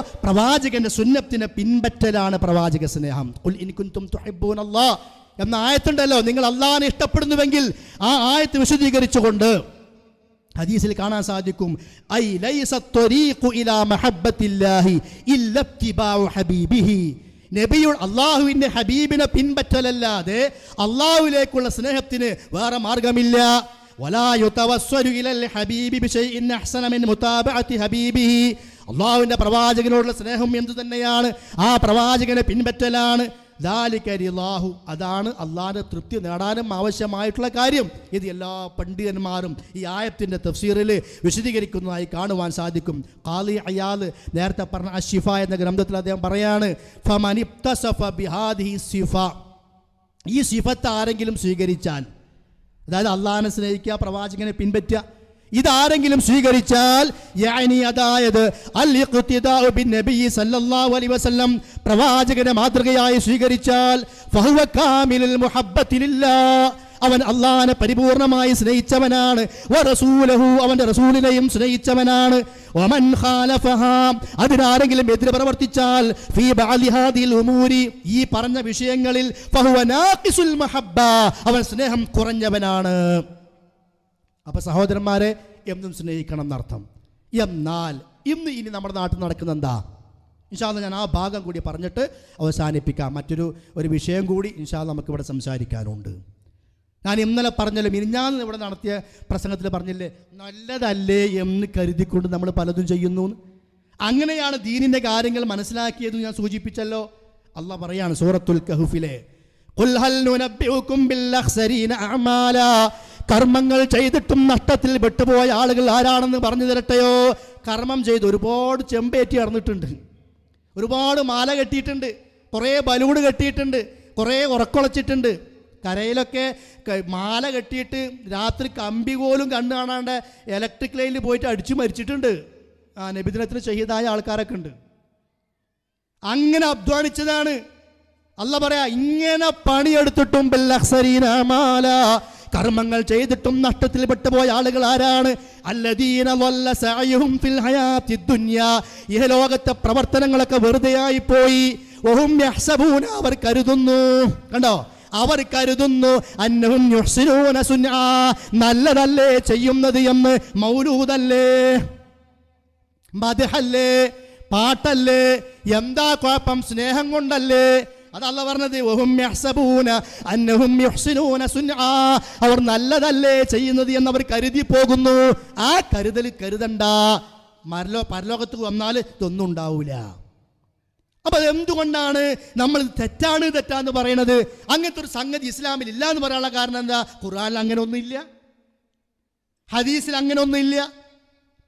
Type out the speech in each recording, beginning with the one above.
പ്രവാചകന്റെ സുന്നത്തിനെ പിൻപറ്റലാണ് പ്രവാചക സ്നേഹം. എന്ന ആയത്തുണ്ടല്ലോ. നിങ്ങൾ അള്ളാഹിനെ ഇഷ്ടപ്പെടുന്നുവെങ്കിൽ ആ ആയത്ത് വിശദീകരിച്ചുകൊണ്ട് ഹദീസിൽ കാണാൻ സാധിക്കും. ഐ ഇലാ ഹബീബിഹി. ഹബീബിനെ പിൻപറ്റലല്ലാതെ അള്ളാഹുവിലേക്കുള്ള സ്നേഹത്തിന് വേറെ മാർഗമില്ല. ഇലൽ ഹബീബി ബിശൈഇൻ അഹ്സന മിൻ മുതാബഅത്തി ഹബീബിഹി. അള്ളാഹുവിന്റെ പ്രവാചകനോടുള്ള സ്നേഹം എന്തു തന്നെയാണ്? ആ പ്രവാചകനെ പിൻപറ്റലാണ്. ദാലിക്കരിലാഹു അതാണ് അള്ളാഹിന്റെ തൃപ്തി നേടാനും ആവശ്യമായിട്ടുള്ള കാര്യം. ഇത് എല്ലാ പണ്ഡിതന്മാരും ഈ ആയത്തിന്റെ തഫ്സീറിൽ വിശദീകരിക്കുന്നതായി കാണുവാൻ സാധിക്കും. കാലി അയാൾ നേരത്തെ പറഞ്ഞ അഷിഫ എന്ന ഗ്രന്ഥത്തിൽ അദ്ദേഹം പറയാണ് ഈ സിഫത്ത് ആരെങ്കിലും സ്വീകരിച്ചാൽ അതായത് അള്ളാഹിനെ സ്നേഹിക്കുക പ്രവാചകനെ പിൻപറ്റുക ഇതാരെങ്കിലും സ്വീകരിച്ചാൽ യാനി അതായത് അൽ സല്ലല്ലാഹു അലൈഹി വസല്ലം പ്രവാചകനെ മാതൃകയായി സ്വീകരിച്ചാൽ ഫഹുവ കാമിലുൽ അവൻ അള്ളാഹിനെ പരിപൂർണമായി സ്നേഹിച്ചവനാണ്. അവന്റെ റസൂലിനെയും സ്നേഹിച്ചവനാണ്. അതിനാരെങ്കിലും എതിര് പ്രവർത്തിച്ചാൽ ഈ പറഞ്ഞ വിഷയങ്ങളിൽ അവൻ സ്നേഹം കുറഞ്ഞവനാണ്. അപ്പൊ സഹോദരന്മാരെ എന്നും സ്നേഹിക്കണം എന്നർത്ഥം എന്നാൽ ഇന്ന് ഇനി നമ്മുടെ നാട്ടിൽ നടക്കുന്ന എന്താ ഇൻഷാല്ല ഞാൻ ആ ഭാഗം കൂടി പറഞ്ഞിട്ട് അവസാനിപ്പിക്കാം മറ്റൊരു ഒരു വിഷയം കൂടി ഇൻഷാല്ല നമുക്കിവിടെ സംസാരിക്കാനുണ്ട് ഞാൻ ഇന്നലെ പറഞ്ഞല്ലോ മിനിഞ്ഞാന്ന് ഇവിടെ നടത്തിയ പ്രസംഗത്തിൽ പറഞ്ഞില്ലേ നല്ലതല്ലേ എന്ന് കരുതിക്കൊണ്ട് നമ്മൾ പലതും ചെയ്യുന്നു. അങ്ങനെയാണ് ദീനിന്റെ കാര്യങ്ങൾ മനസ്സിലാക്കിയത് ഞാൻ സൂചിപ്പിച്ചല്ലോ അല്ല പറയാണ് സൂറത്തുൽ കഹുഫിലെ. കർമ്മങ്ങൾ ചെയ്തിട്ടും നഷ്ടത്തിൽ പെട്ടുപോയ ആളുകൾ ആരാണെന്ന് പറഞ്ഞു തരട്ടെയോ? കർമ്മം ചെയ്ത് ഒരുപാട് ചെമ്പേറ്റി നടന്നിട്ടുണ്ട്. ഒരുപാട് മാല കെട്ടിയിട്ടുണ്ട്. കുറേ ബലൂൺ കെട്ടിയിട്ടുണ്ട്. കുറേ ഉറക്കുളച്ചിട്ടുണ്ട്. കരയിലൊക്കെ മാല കെട്ടിയിട്ട് രാത്രി കമ്പി പോലും കണ്ണു കാണാണ്ട് ഇലക്ട്രിക് ലൈനിൽ പോയിട്ട് അടിച്ചു മരിച്ചിട്ടുണ്ട്. ആ നബിദിനത്തിന് ഷഹീദായ ആൾക്കാരൊക്കെ ഉണ്ട്. അങ്ങനെ അധ്വാനിച്ചതാണ്. അല്ല പറയാ ഇങ്ങനെ പണിയെടുത്തിട്ടും മാല കർമ്മങ്ങൾ ചെയ്തിട്ടും നഷ്ടത്തിൽ പെട്ടുപോയ ആളുകൾ ആരാണ്? അല്ലദീന വല്ല സഅയുഹും ഫിൽ ഹയാത്തി ദുനിയ. ഈ ലോകത്തെ പ്രവർത്തനങ്ങളൊക്കെ വെറുതെയായി പോയി. യഹ്സബൂന അവർ കരുതുന്നു. കണ്ടോ? അവർ കരുതുന്നു അന്നവും നല്ലതല്ലേ ചെയ്യുന്നത് എന്ന് മൗലൂദല്ലേ? മതഹല്ലേ പാട്ടല്ലേ? എന്താ കുഴപ്പം? സ്നേഹം കൊണ്ടല്ലേ? പറഞ്ഞത് അന്നഹും യുഹ്സിനൂന സുൻആ. അവർ നല്ലതല്ലേ ചെയ്യുന്നത് എന്ന് അവർ കരുതി പോകുന്നു. ആ കരുതൽ കരുതണ്ട. മരലോ പരലോകത്ത് വന്നാൽ ഇതൊന്നും ഉണ്ടാവില്ല അപ്പൊ അത് എന്തുകൊണ്ടാണ് നമ്മൾ തെറ്റാണ് തെറ്റാന്ന് പറയണത്? അങ്ങനത്തെ ഒരു സംഗതി ഇസ്ലാമിൽ ഇല്ല എന്ന് പറയാനുള്ള കാരണം എന്താ? ഖുർആനിൽ അങ്ങനെ ഒന്നുമില്ല ഹദീസിൽ അങ്ങനെ ഒന്നുമില്ല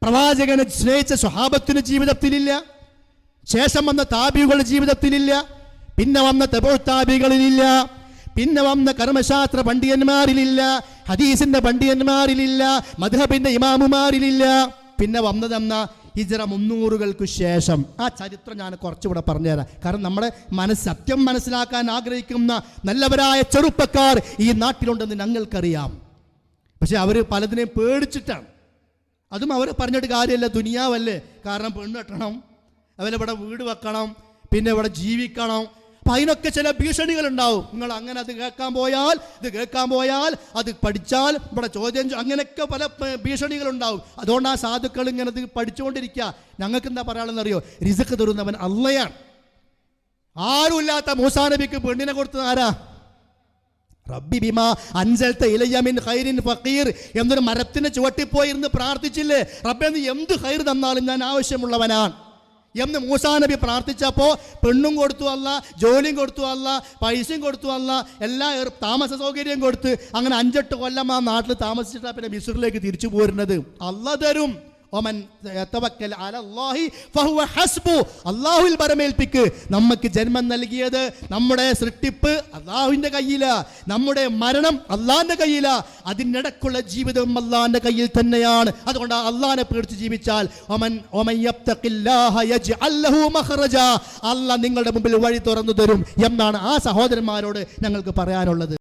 പ്രവാചകനെ സ്നേഹിച്ച സ്വഹാബത്തിന് ജീവിതത്തിലില്ല. ശേഷം വന്ന താബികളുടെ ജീവിതത്തിലില്ല. പിന്നെ വന്ന തെബോ താബികളിലില്ല പിന്നെ വന്ന കർമ്മശാസ്ത്ര പണ്ഡിതന്മാരിലില്ല. ഹദീസിന്റെ പണ്ഡിതന്മാരിലില്ല. മധുഹബിന്റെ ഇമാമുമാരിലില്ല. പിന്നെ വന്നതെന്ന ഹിജറ മുന്നൂറുകൾക്ക് ശേഷം. ആ ചരിത്രം ഞാൻ കുറച്ചുകൂടെ പറഞ്ഞുതരാം. കാരണം നമ്മുടെ മനസ്സ് സത്യം മനസ്സിലാക്കാൻ ആഗ്രഹിക്കുന്ന നല്ലവരായ ചെറുപ്പക്കാർ ഈ നാട്ടിലുണ്ടെന്ന് ഞങ്ങൾക്കറിയാം. പക്ഷെ അവർ പലതിനെയും പേടിച്ചിട്ടാണ്. അതും അവർ പറഞ്ഞിട്ട് കാര്യമല്ല. ദുനിയാവല്ലേ. കാരണം പെണ്ണ് കെട്ടണം. അവരിവിടെ വീട് വെക്കണം. പിന്നെ ഇവിടെ ജീവിക്കണം. അപ്പം അതിനൊക്കെ ചില ഭീഷണികൾ ഉണ്ടാവും നിങ്ങൾ അങ്ങനെ അത് കേൾക്കാൻ പോയാൽ ഇത് കേൾക്കാൻ പോയാൽ അത് പഠിച്ചാൽ ഇവിടെ ചോദ്യം അങ്ങനെയൊക്കെ പല ഭീഷണികൾ ഉണ്ടാവും അതുകൊണ്ട് ആ സാധുക്കൾ ഇങ്ങനെ ഇത് പഠിച്ചുകൊണ്ടിരിക്കുക. ഞങ്ങൾക്ക് എന്താ പറയാനുള്ളതെന്നറിയോ? റിസക്ക് തരുന്നവൻ അള്ളയാണ്. ആരുമില്ലാത്ത മൂസാ നബിക്ക് പെണ്ണിനെ കൊടുത്തത് ആരാ? റബ്ബി ബിമ അൻസൽത്ത ഇലയമിൻ മിൻ ഖൈരിൻ ഫഖീർ എന്നൊരു മരത്തിന് ചുവട്ടിപ്പോയിരുന്ന് പ്രാർത്ഥിച്ചില്ലേ? റബ്ബെ നീ എന്ത് ഹൈർ തന്നാലും ഞാൻ ആവശ്യമുള്ളവനാണ്. എന്ന് മൂസാ നബി പ്രാർത്ഥിച്ചപ്പോൾ പെണ്ണും കൊടുത്തു അല്ല ജോലിയും കൊടുത്തു അല്ല പൈസയും കൊടുത്തു അല്ല എല്ലാ താമസ സൗകര്യം കൊടുത്ത് അങ്ങനെ അഞ്ചെട്ട് കൊല്ലം ആ നാട്ടിൽ താമസിച്ചിട്ടാണ് പിന്നെ മിസുറിലേക്ക് തിരിച്ചു പോരുന്നത്. അല്ല തരും. ഒമൻ യതവക്കൽ അലല്ലാഹി അള്ളാഹുവിൽ പരമേൽപ്പിക്ക് നമുക്ക് ജന്മം നൽകിയത് നമ്മുടെ സൃഷ്ടിപ്പ് അള്ളാഹുവിന്റെ കയ്യിലാ. നമ്മുടെ മരണം അള്ളാഹിന്റെ കയ്യിലാ. അതിനിടക്കുള്ള ജീവിതം അള്ളാഹിന്റെ കയ്യിൽ തന്നെയാണ്. അതുകൊണ്ട് അള്ളാഹിനെ പേടിച്ച് ജീവിച്ചാൽ ഒമൻ നിങ്ങളുടെ മുമ്പിൽ വഴി തുറന്നു തരും എന്നാണ് ആ സഹോദരന്മാരോട് ഞങ്ങൾക്ക് പറയാനുള്ളത്.